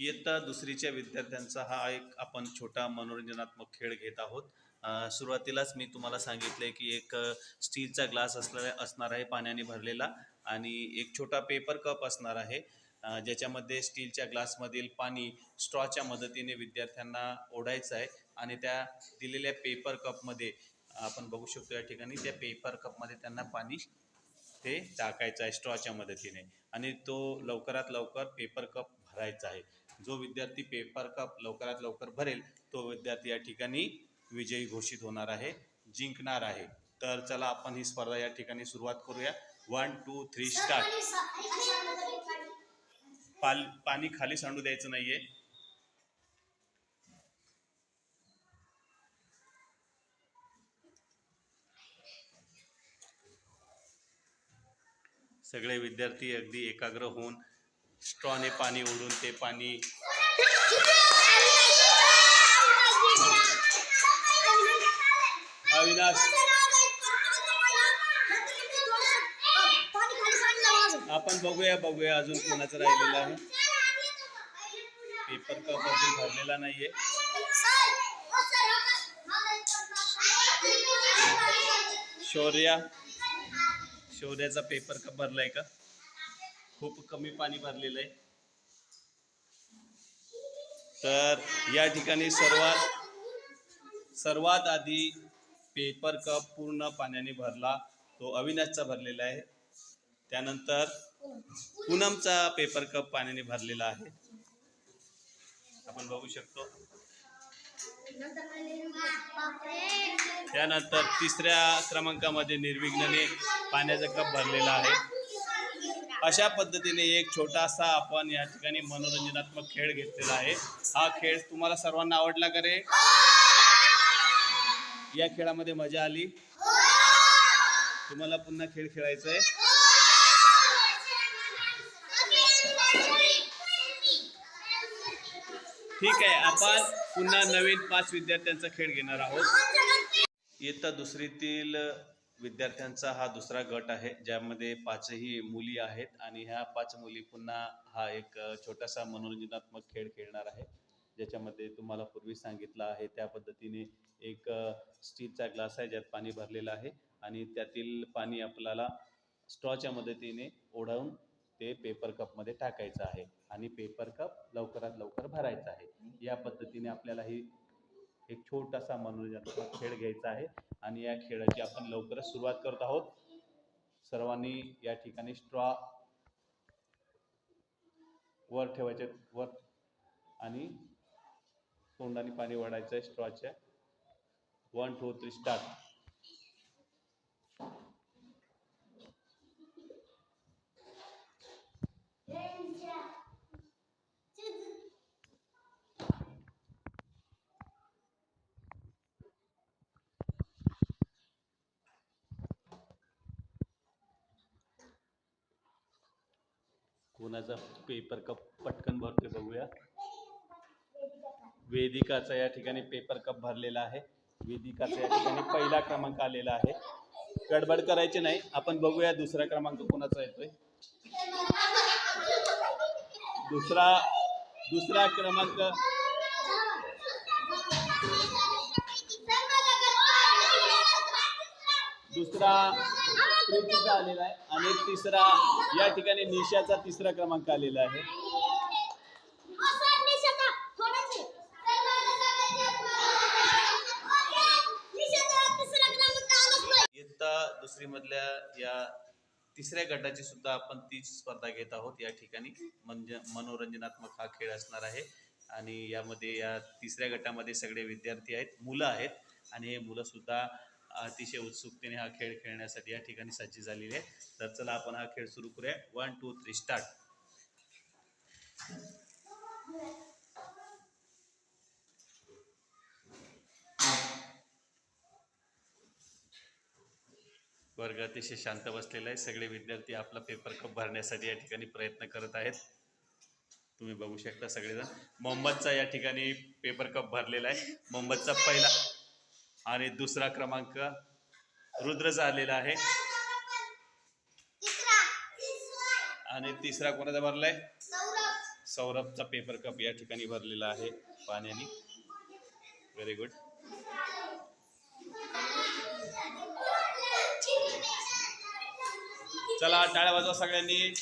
इयत्ता दुसरीच्या विद्यार्थ्यांचा हा एक आपण छोटा मनोरंजनात्मक खेळ घेत आहोत. सुरुवातीलाच मी तुम्हाला सांगितले की एक स्टीलचा ग्लास असला असणार आहे पाण्याने भरलेला आणि एक छोटा पेपर कप असणार आहे. ज्याच्यामध्ये स्टीलच्या ग्लासमधील पाणी स्ट्रॉच्या मदतीने विद्यार्थ्यांना ओढायचं आहे आणि त्या दिलेल्या पेपर कपमध्ये आपण बघू शकतो या ठिकाणी त्या पेपर कपमध्ये त्यांना पाणी ते टाकायचं आहे स्ट्रॉच्या मदतीने आणि तो लवकरात लवकर पेपर कप भरायचा आहे. जो विद्यार्थी पेपर कप लवकरात लवकर भरेल तो विद्यार्थी या ठिकाणी विजयी घोषित होणार आहे जिंकणार आहे. तर चला आपण ही स्पर्धा या ठिकाणी सुरुवात करूया. वन टू थ्री स्टार्ट पाल पाणी खाली सांडू द्यायचं नाहीये. सगळे विद्यार्थी अगदी एकाग्र होऊन स्ट्रॉने पाणी ओढून ते पाणी अविनाश. आपण बघूया बघूया अजून कोणाचं राहिलेलं आहे. पेपर कप अजून भरलेला नाहीये. शौर्या. शौर्याचा पेपर कप भरलाय का? खूप कमी पाणी भरलेलं आहे. तर या ठिकाणी सर्वात सर्वात आधी पेपर कप पूर्ण पाण्याने भरला. तो अविनाशचा भरलेला आहे. त्यानंतर पूनमचा पेपर कप पाण्याने भरलेला आहे. आपण बघू शकतो. त्यानंतर तिसऱ्या क्रमांकामध्ये निर्विघ्नने पाण्याचा कप भरलेला आहे. अशा पद्धतीने एक छोटासा आपण या ठिकाणी मनोरंजनात्मक खेळ घेतलेला आहे. हा खेळ तुम्हाला सर्वांना आवडला का रे? या खेळामध्ये मजा आली? तुम्हाला पुन्हा खेळ खेळायचा आहे ठीक आहे आपण पुन्हा नवीन पाच विद्यार्थ्यांचा खेळ घेणार आहोत. इयत्ता दुसरीतील विद्यार्थ्यांचा हा दुसरा गट आहे ज्यामध्ये पाचही मुली आहेत आणि ह्या पाच मुली पुन्हा हा एक छोटासा मनोरंजनात्मक खेळ खेळणार आहे ज्याच्यामध्ये तुम्हाला पूर्वी सांगितलं आहे त्या पद्धतीने एक स्टीलचा ग्लास आहे ज्यात पाणी भरलेलं आहे आणि त्यातील पाणी आपल्याला स्ट्रॉच्या मदतीने ओढवून ते पेपर कपमध्ये टाकायचं आहे आणि पेपर कप लवकरात लवकर भरायचा आहे. या पद्धतीने आपल्याला ही एक छोटासा मनोरंजनात्मक खेळ घ्यायचा आहे आणि या खेळाची आपण लवकरच सुरुवात करत आहोत. सर्वांनी या ठिकाणी स्ट्रॉ वर ठेवायचे वर आणि तोंडाने पाणी ओढायचं आहे स्ट्रॉच्या वन टू थ्री स्टार्ट कोणाचा पेपर कप पटकन भरते बघूया. वेदिकाचा या ठिकाणी पेपर कप भरलेला आहे. वेदिकाचा या ठिकाणी पहिला क्रमांक आलेला आहे. गडबड करायची नाही. आपण बघूया दुसरा क्रमांक कोणाचा येतोय. दुसरा दुसरा क्रमांक दुसरा कृतीचा आलेला आहे आणि तिसरा या ठिकाणी निशाचा तिसरा क्रमांक आलेला आहे. इयत्ता दुसरी मधल्या या तिसऱ्या गटाची सुद्धा आपण तीच स्पर्धा घेत आहोत. या ठिकाणी म्हणजे मनोरंजनात्मक हा खेळ असणार आहे. आणि यामध्ये या तिसऱ्या गटामध्ये सगळे विद्यार्थी आहेत मुलं आहेत. आणि हे मुलं सुद्धा अतिशय उत्सुकतेने हा खेळ खेळण्यासाठी या ठिकाणी सज्ज झालेले आहे. तर चला आपण हा खेळ सुरू करूया. वन टू थ्री स्टार्ट वर्ग अतिशय शांत बसलेला आहे. सगळे विद्यार्थी आपला पेपर कप भरण्यासाठी या ठिकाणी प्रयत्न करत आहेत. तुम्ही बघू शकता सगळेजण. मोहम्मदचा या ठिकाणी पेपर कप भरलेला आहे. मोहम्मदचा पहिला आणि दुसरा क्रमांक रुद्र झालेला आहे. आणि तिसरा कोणाचा भरलाय? सौरभचा पेपर कप या ठिकाणी भरलेला आहे पाण्याने. व्हेरी गुड चला टाळ्या वाजवा सगळ्यांनी.